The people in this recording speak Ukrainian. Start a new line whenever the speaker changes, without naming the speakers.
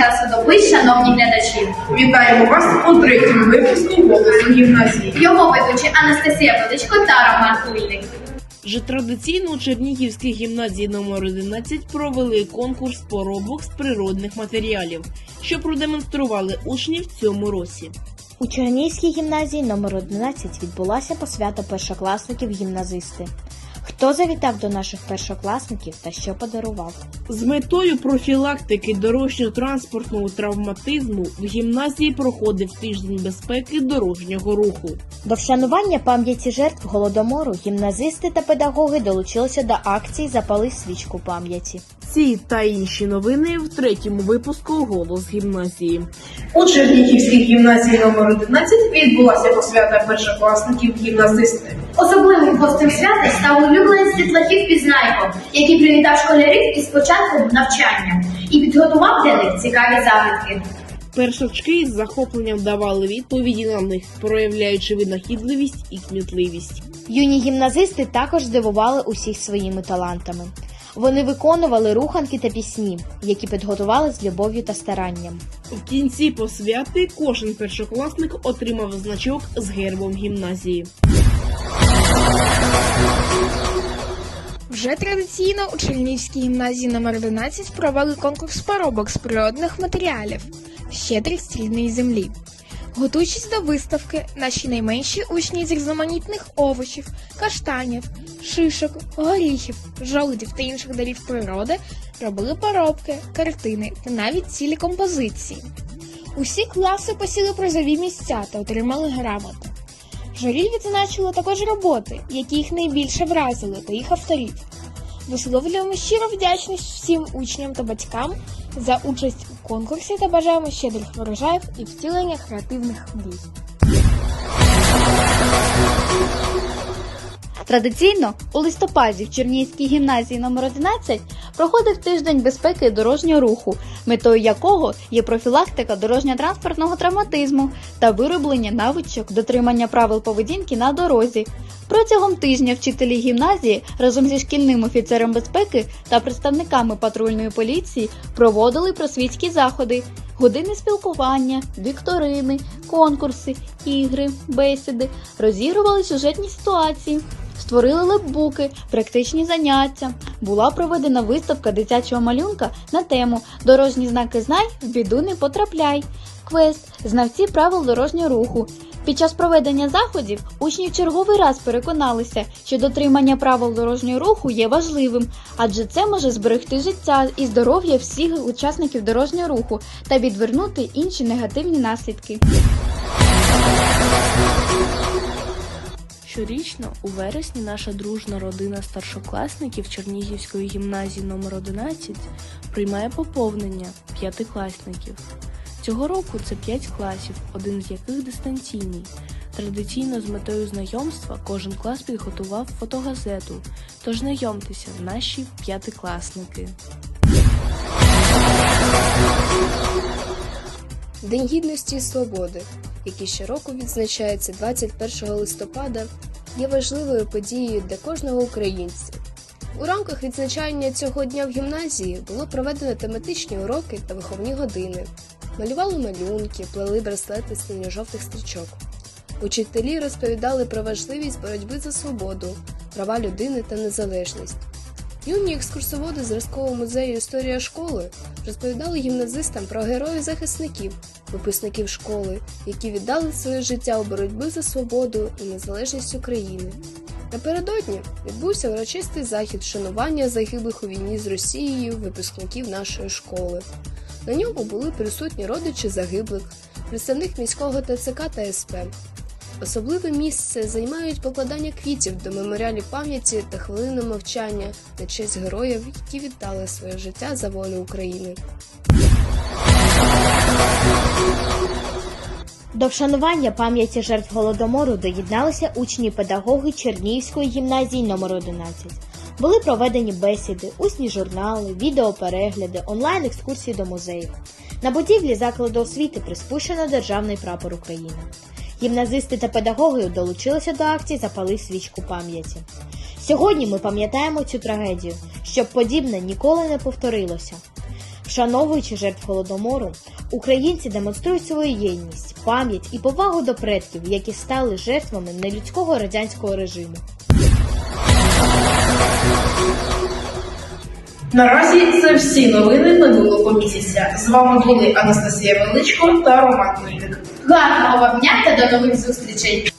часу доби, шановні глядачі.
Вітаємо вас у третьому випуску голосу гімназії.
Його ведучі Анастасія Величко та Роман Кульник.
Вже традиційно у Чернігівській гімназії номер 11 провели конкурс поробок з природних матеріалів, що продемонстрували учні в цьому році.
У Чернігівській гімназії номер 11 відбулася посвята першокласників гімназисти. Хто завітав до наших першокласників та що подарував?
З метою профілактики дорожньо-транспортного травматизму в гімназії проходив тиждень безпеки дорожнього руху.
До вшанування пам'яті жертв голодомору гімназисти та педагоги долучилися до акції Запали свічку пам'яті.
Ці та інші новини в третьому випуску голос гімназії.
У Чернігівській гімназії номер 11 відбулася посвята першокласників гімназисти.
Особливим гостем свята став улюбленець Світлахів Пізнайко, який привітав школярів із початком навчання і підготував для них цікаві загадки.
Першачки з захопленням давали відповіді на них, проявляючи винахідливість і кмітливість.
Юні гімназисти також здивували усіх своїми талантами. Вони виконували руханки та пісні, які підготували з любов'ю та старанням.
В кінці посвяти кожен першокласник отримав значок з гербом гімназії.
Вже традиційно у Чернігівській гімназії номер 11 провели конкурс поробок з природних матеріалів Щедрість рідної землі. Готуючись до виставки, наші найменші учні з різноманітних овочів, каштанів, шишок, горіхів, жолудів та інших дарів природи робили поробки, картини та навіть цілі композиції. Усі класи посіли призові місця та отримали грамоти. Журі відзначило також роботи, які їх найбільше вразили, та їх авторів. Висловлюємо щиро вдячність всім учням та батькам за участь у конкурсі та бажаємо щедрих врожаїв і втілення креативних мрій.
Традиційно у листопаді в Чернігівській гімназії номер 11 проходив тиждень безпеки дорожнього руху, метою якого є профілактика дорожньо-транспортного травматизму та вироблення навичок дотримання правил поведінки на дорозі. Протягом тижня вчителі гімназії разом зі шкільним офіцером безпеки та представниками патрульної поліції проводили просвітські заходи, години спілкування, вікторини, конкурси, ігри, бесіди, розігрували сюжетні ситуації. Створили лепбуки, практичні заняття. Була проведена виставка дитячого малюнка на тему Дорожні знаки знай, в біду не потрапляй. Квест Знавці правил дорожнього руху. Під час проведення заходів учні в черговий раз переконалися, що дотримання правил дорожнього руху є важливим, адже це може зберегти життя і здоров'я всіх учасників дорожнього руху та відвернути інші негативні наслідки.
Щорічно у вересні наша дружна родина старшокласників Чернігівської гімназії номер 11 приймає поповнення п'ятикласників. Цього року це п'ять класів, один з яких дистанційний. Традиційно з метою знайомства кожен клас підготував фотогазету. Тож знайомтеся, наші п'ятикласники.
День гідності і свободи, який щороку відзначається 21 листопада, є важливою подією для кожного українця. У рамках відзначання цього дня в гімназії було проведено тематичні уроки та виховні години. Малювали малюнки, плели браслети синьо-жовтих стрічок. Учителі розповідали про важливість боротьби за свободу, права людини та незалежність. Юні екскурсоводи зразкового музею Історія школи розповідали гімназистам про героїв-захисників, випускників школи, які віддали своє життя у боротьбі за свободу і незалежність України. Напередодні відбувся урочистий захід вшанування загиблих у війні з Росією випускників нашої школи. На ньому були присутні родичі загиблих, представник міського ТЦК та СП. Особливе місце займають покладання квітів до меморіалів пам'яті та хвилини мовчання на честь героїв, які віддали своє життя за волю України.
До вшанування пам'яті жертв голодомору доєдналися учні і педагоги Чернігівської гімназії номер 11. Були проведені бесіди, усні журнали, відеоперегляди, онлайн-екскурсії до музеїв. На будівлі закладу освіти приспущено державний прапор України. Гімназисти та педагоги долучилися до акції Запали свічку пам'яті. Сьогодні ми пам'ятаємо цю трагедію, щоб подібне ніколи не повторилося. Вшановуючи жертв голодомору, українці демонструють свою єдність, пам'ять і повагу до предків, які стали жертвами нелюдського радянського режиму.
Наразі це всі новини минулого місяця. З вами були Анастасія Величко та Роман Мельник.
Гарного вам дня та до нових зустрічей!